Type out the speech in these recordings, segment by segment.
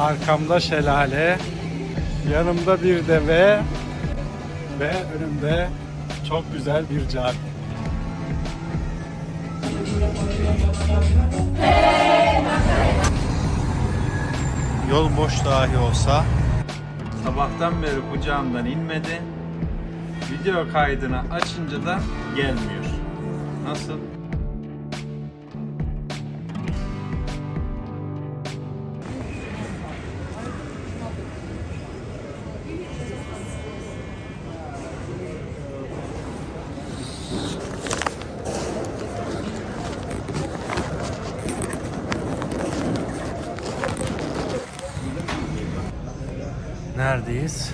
Arkamda şelale, yanımda bir deve ve önümde çok güzel bir cami. Yol boş dahi olsa Sabahtan beri kucağımdan inmedi. Video kaydını açınca da gelmiyor. Nasıl? Neredeyiz?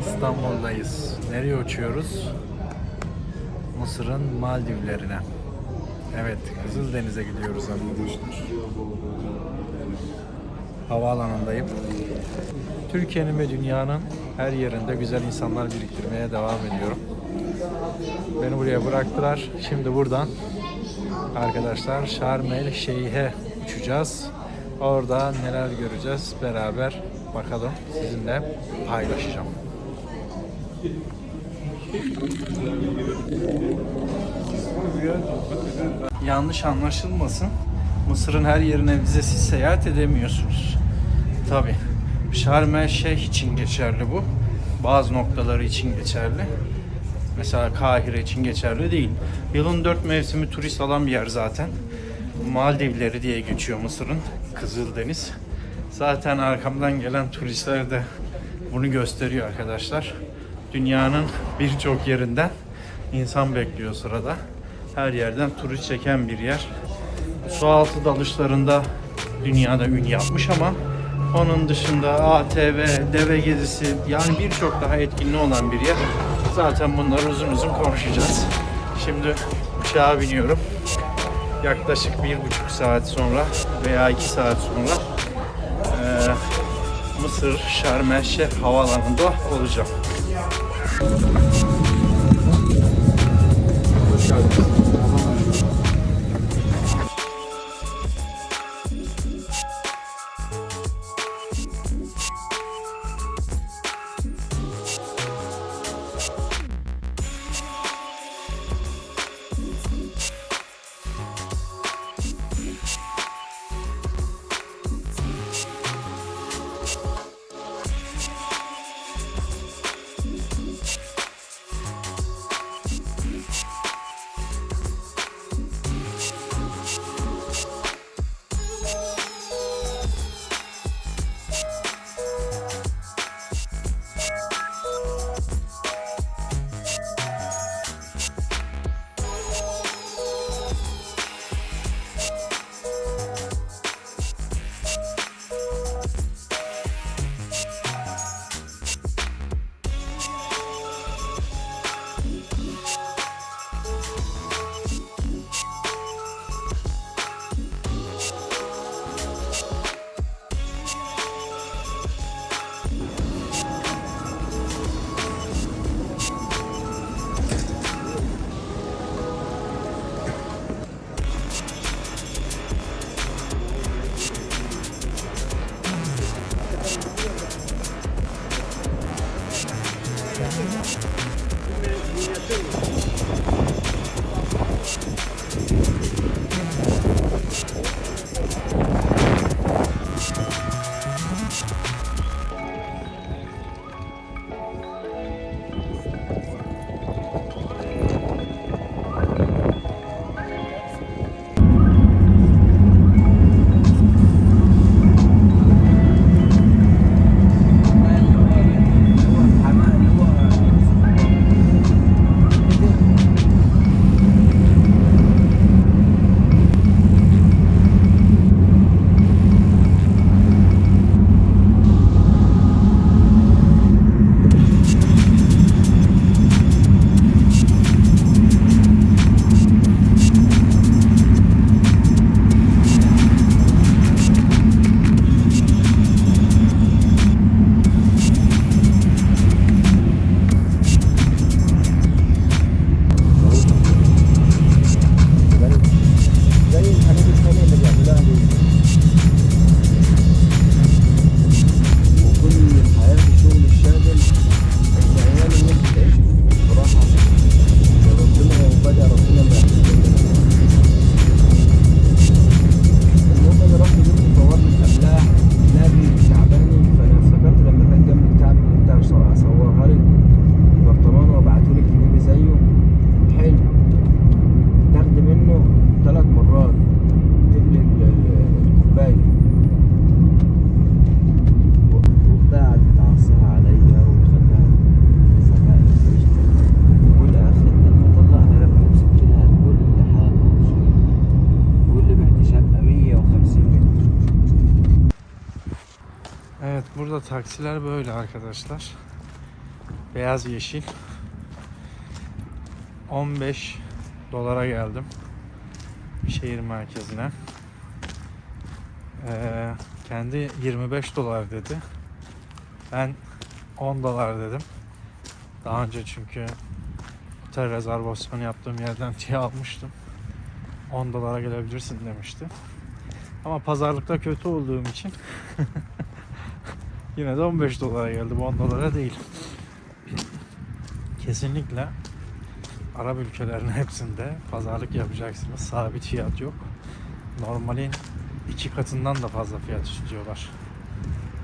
İstanbul'dayız. Nereye uçuyoruz? Mısır'ın Maldivlerine. Evet, Kızıldeniz'e gidiyoruz arkadaşlar. Havaalanındayım. Türkiye'nin ve dünyanın her yerinde güzel insanlar biriktirmeye devam ediyorum. Beni buraya bıraktılar. Şimdi buradan arkadaşlar Şarm El Şeyh'e uçacağız. Orada neler göreceğiz beraber bakalım sizinle paylaşacağım. Yanlış anlaşılmasın. Mısır'ın her yerine vizesiz seyahat edemiyorsunuz. Tabi. Şarm El Şeyh için geçerli bu. Bazı noktaları için geçerli. Mesela Kahire için geçerli değil. Yılın dört mevsimi turist alan bir yer zaten. Maldivleri diye geçiyor Mısır'ın Kızıldeniz. Zaten arkamdan gelen turistler de bunu gösteriyor arkadaşlar. Dünyanın birçok yerinden insan bekliyor sırada. Her yerden turist çeken bir yer. Sualtı dalışlarında dünyada ün yapmış ama onun dışında ATV, deve gezisi yani birçok daha etkinliği olan bir yer. Zaten bunları uzun uzun konuşacağız. Şimdi uçağa biniyorum. Yaklaşık bir buçuk saat sonra veya iki saat sonra eee, Mısır Şarm El Şeyh havaalanında olacağım. Evet burada taksiler böyle arkadaşlar. Beyaz yeşil. 15 dolara geldim. Şehir merkezine. Ee, kendi 25 dolar dedi. Ben 10 dolar dedim. Daha önce çünkü otel rezervasyonu yaptığım yerden diye almıştım. 10 dolara gelebilirsin demişti. Ama pazarlıkta kötü olduğum için yine de 15 dolara geldim 10 dolara değil. Kesinlikle Arap ülkelerinin hepsinde pazarlık yapacaksınız. Sabit fiyat yok. Normalin iki katından da fazla fiyat istiyorlar.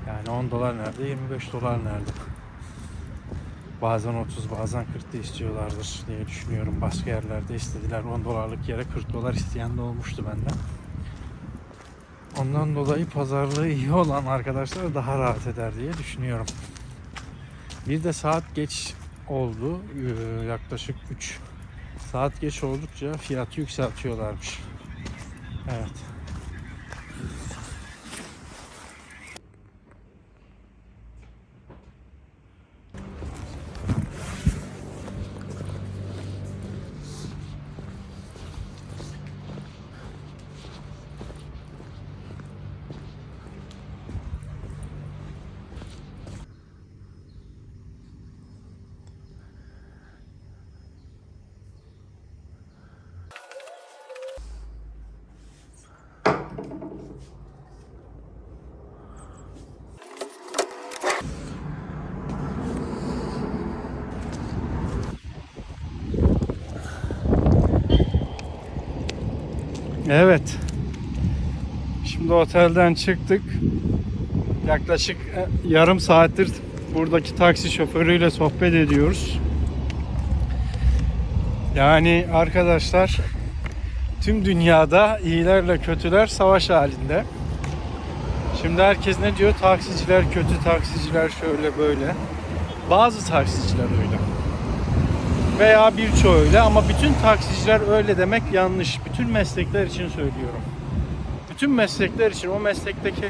Yani 10 dolar nerede, 25 dolar nerede? Bazen 30, bazen 40 da istiyorlardır diye düşünüyorum. Başka yerlerde istediler 10 dolarlık yere 40 dolar isteyen de olmuştu benden. Ondan dolayı pazarlığı iyi olan arkadaşlar daha rahat eder diye düşünüyorum. Bir de saat geç oldu. Ee, Yaklaşık 3 saat geç oldukça fiyatı yükseltiyorlarmış. Evet. Evet. Şimdi otelden çıktık. Yaklaşık e, yarım saattir buradaki taksi şoförüyle sohbet ediyoruz. Yani arkadaşlar tüm dünyada iyilerle kötüler savaş halinde. Şimdi herkes ne diyor? Taksiciler kötü, taksiciler şöyle böyle. Bazı taksiciler öyle. Veya birçoğu öyle ama bütün taksiciler öyle demek yanlış. Bütün meslekler için söylüyorum. Bütün meslekler için o meslekteki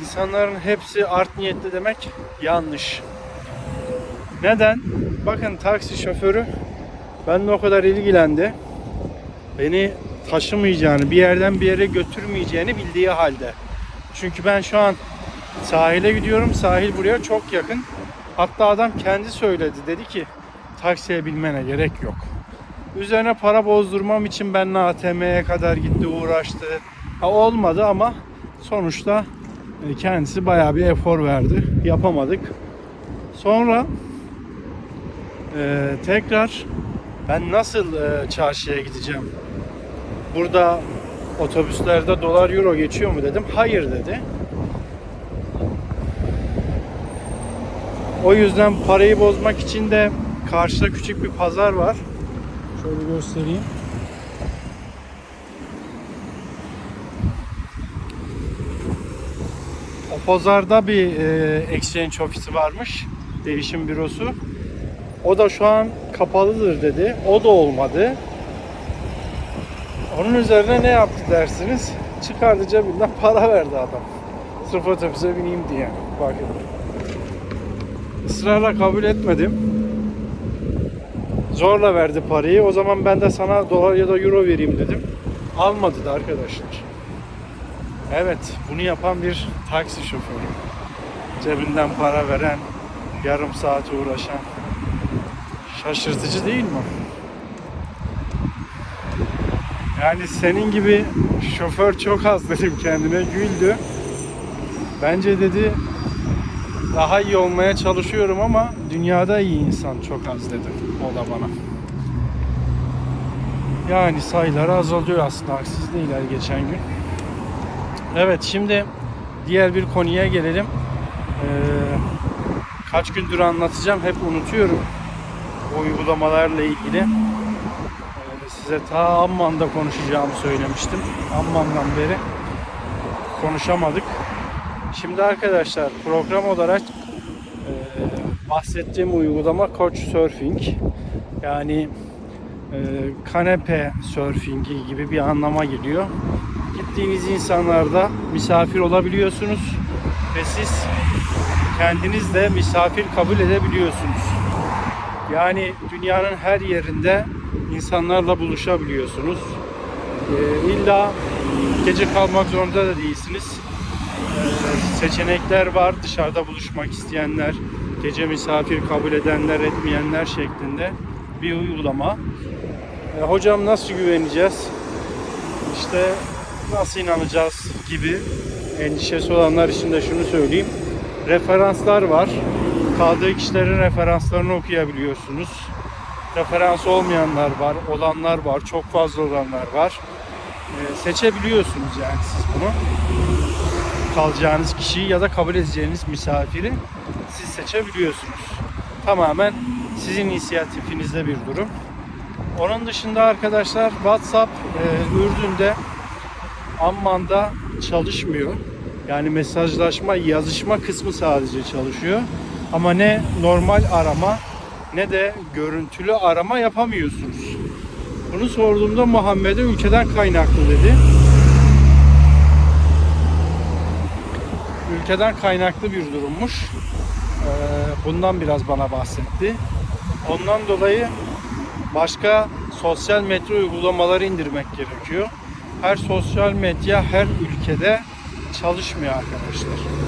insanların hepsi art niyetli demek yanlış. Neden? Bakın taksi şoförü benimle o kadar ilgilendi. Beni taşımayacağını, bir yerden bir yere götürmeyeceğini bildiği halde. Çünkü ben şu an sahile gidiyorum. Sahil buraya çok yakın. Hatta adam kendi söyledi. Dedi ki taksiye binmene gerek yok. Üzerine para bozdurmam için benimle ATM'ye kadar gitti, uğraştı. Ha, olmadı ama sonuçta e, kendisi bayağı bir efor verdi. Yapamadık. Sonra e, tekrar ben nasıl e, çarşıya gideceğim? Burada otobüslerde dolar euro geçiyor mu dedim. Hayır dedi. O yüzden parayı bozmak için de karşıda küçük bir pazar var. Şöyle göstereyim. O pazarda bir e, exchange ofisi varmış. Değişim bürosu. O da şu an kapalıdır dedi. O da olmadı. Onun üzerine ne yaptı dersiniz? Çıkardı cebinden para verdi adam. Sırf otobüse bineyim diye. Bakın. Israrla kabul etmedim. Zorla verdi parayı. O zaman ben de sana dolar ya da euro vereyim dedim. Almadı da arkadaşlar. Evet, bunu yapan bir taksi şoförü. Cebinden para veren, yarım saat uğraşan. Şaşırtıcı değil mi? Yani senin gibi şoför çok az dedim kendine güldü. Bence dedi daha iyi olmaya çalışıyorum ama dünyada iyi insan çok az dedi o da bana. Yani sayıları azalıyor aslında haksız değiller geçen gün. Evet şimdi diğer bir konuya gelelim. Ee, kaç gündür anlatacağım hep unutuyorum bu uygulamalarla ilgili. Ee, size ta Amman'da konuşacağımı söylemiştim. Amman'dan beri konuşamadık. Şimdi arkadaşlar program olarak bahsettiğim uygulama Couchsurfing. Yani e, kanepe surfingi gibi bir anlama geliyor. Gittiğiniz insanlarda misafir olabiliyorsunuz. ve siz kendiniz de misafir kabul edebiliyorsunuz. Yani dünyanın her yerinde insanlarla buluşabiliyorsunuz. Ee, illa gece kalmak zorunda da değilsiniz. Ee, seçenekler var dışarıda buluşmak isteyenler, gece misafir kabul edenler, etmeyenler şeklinde bir uygulama. Ee, hocam nasıl güveneceğiz? İşte nasıl inanacağız gibi endişesi olanlar için de şunu söyleyeyim. Referanslar var. Kaldığı kişilerin referanslarını okuyabiliyorsunuz. Referans olmayanlar var, olanlar var, çok fazla olanlar var. Ee, seçebiliyorsunuz yani siz bunu. Kalacağınız kişiyi ya da kabul edeceğiniz misafiri siz seçebiliyorsunuz. Tamamen sizin inisiyatifinizde bir durum. Onun dışında arkadaşlar WhatsApp e, Ürdün'de Amman'da çalışmıyor. Yani mesajlaşma, yazışma kısmı sadece çalışıyor. Ama ne normal arama ne de görüntülü arama yapamıyorsunuz. Bunu sorduğumda Muhammed'e ülkeden kaynaklı dedi. Ülkeden kaynaklı bir durummuş. Ee, Bundan biraz bana bahsetti. Ondan dolayı başka sosyal medya uygulamaları indirmek gerekiyor. Her sosyal medya her ülkede çalışmıyor arkadaşlar.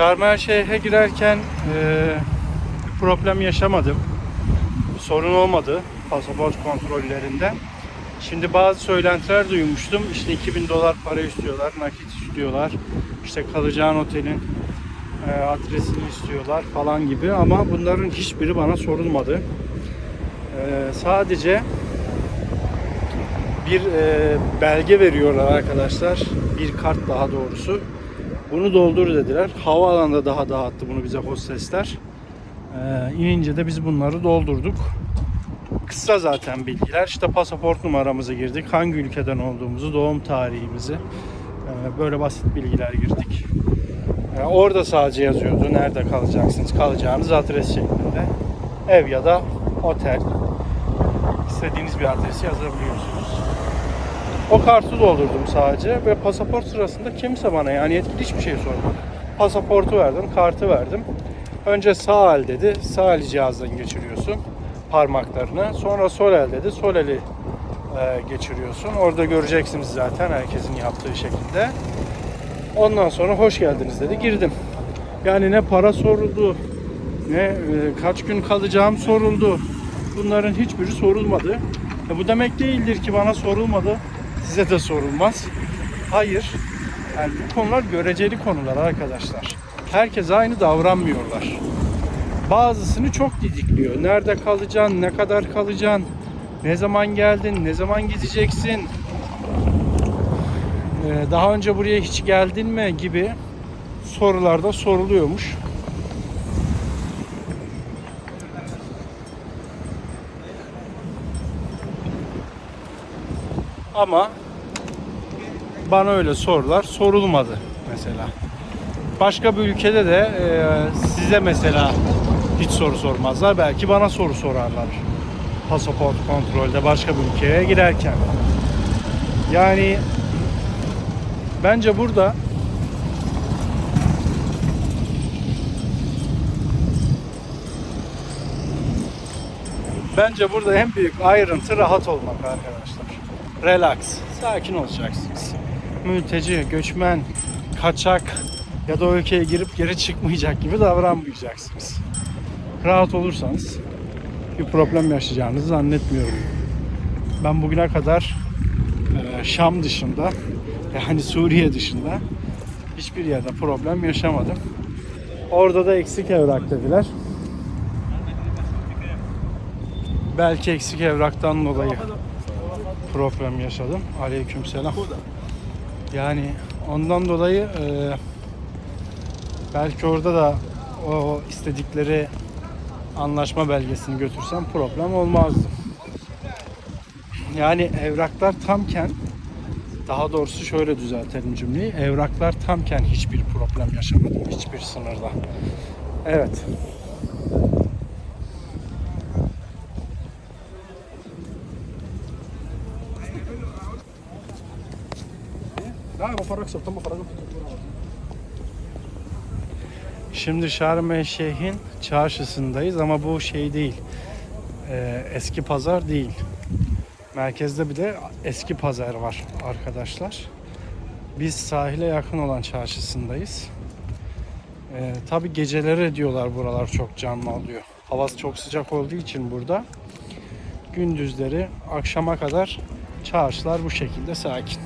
Şarm El Şeyh'e girerken bir problem yaşamadım. Sorun olmadı pasaport kontrollerinde. Şimdi bazı söylentiler duymuştum. İşte 2000 dolar para istiyorlar, nakit istiyorlar. İşte kalacağın otelin eee, adresini istiyorlar falan gibi ama bunların hiçbiri bana sorulmadı. Eee, sadece bir eee, belge veriyorlar arkadaşlar. Bir kart daha doğrusu. Bunu doldur dediler. Havaalanında daha dağıttı bunu bize hostesler. Ee, inince de biz bunları doldurduk. Kısa zaten bilgiler. İşte pasaport numaramızı girdik. Hangi ülkeden olduğumuzu, doğum tarihimizi. ee, böyle basit bilgiler girdik. Ee, orada sadece yazıyordu nerede kalacaksınız, kalacağınız adres şeklinde. Ev ya da otel. İstediğiniz bir adresi yazabiliyorsunuz. O kartı doldurdum sadece ve pasaport sırasında kimse bana yani yetkili hiçbir şey sormadı. Pasaportu verdim, kartı verdim. Önce sağ el dedi, sağ el cihazdan geçiriyorsun parmaklarını. Sonra sol el dedi, sol eli e, geçiriyorsun. Orada göreceksiniz zaten herkesin yaptığı şekilde. Ondan sonra hoş geldiniz dedi, girdim. Yani ne para soruldu, ne e, kaç gün kalacağım soruldu. Bunların hiçbiri sorulmadı. E, bu demek değildir ki bana sorulmadı, size de sorulmaz. Hayır. Yani bu konular göreceli konular arkadaşlar. Herkes aynı davranmıyorlar. Bazısını çok didikliyor. Nerede kalacaksın, ne kadar kalacaksın, ne zaman geldin, ne zaman gideceksin, Ee, daha önce buraya hiç geldin mi gibi sorularda soruluyormuş. Ama bana öyle sorular sorulmadı mesela. Başka bir ülkede de e, size mesela hiç soru sormazlar. Belki bana soru sorarlar. Pasaport kontrolde başka bir ülkeye girerken. Yani bence burada Bence burada en büyük ayrıntı rahat olmak arkadaşlar. Relax, sakin olacaksınız. Mülteci, göçmen, kaçak ya da o ülkeye girip geri çıkmayacak gibi davranmayacaksınız. Rahat olursanız bir problem yaşayacağınızı zannetmiyorum. Ben bugüne kadar e, Şam dışında yani Suriye dışında hiçbir yerde problem yaşamadım. Orada da eksik evrak dediler. Belki eksik evraktan dolayı problem yaşadım. Aleykümselam. Yani ondan dolayı e, belki orada da o istedikleri anlaşma belgesini götürsem problem olmazdı. Yani evraklar tamken daha doğrusu şöyle düzeltelim cümleyi. Evraklar tamken hiçbir problem yaşamadım hiçbir sınırda. Evet. Şimdi Şarm çarşısındayız ama bu şey değil. Ee, eski pazar değil. Merkezde bir de eski pazar var arkadaşlar. Biz sahile yakın olan çarşısındayız. Ee, Tabi geceleri diyorlar buralar çok canlı oluyor. Hava çok sıcak olduğu için burada gündüzleri akşama kadar çarşılar bu şekilde sakin.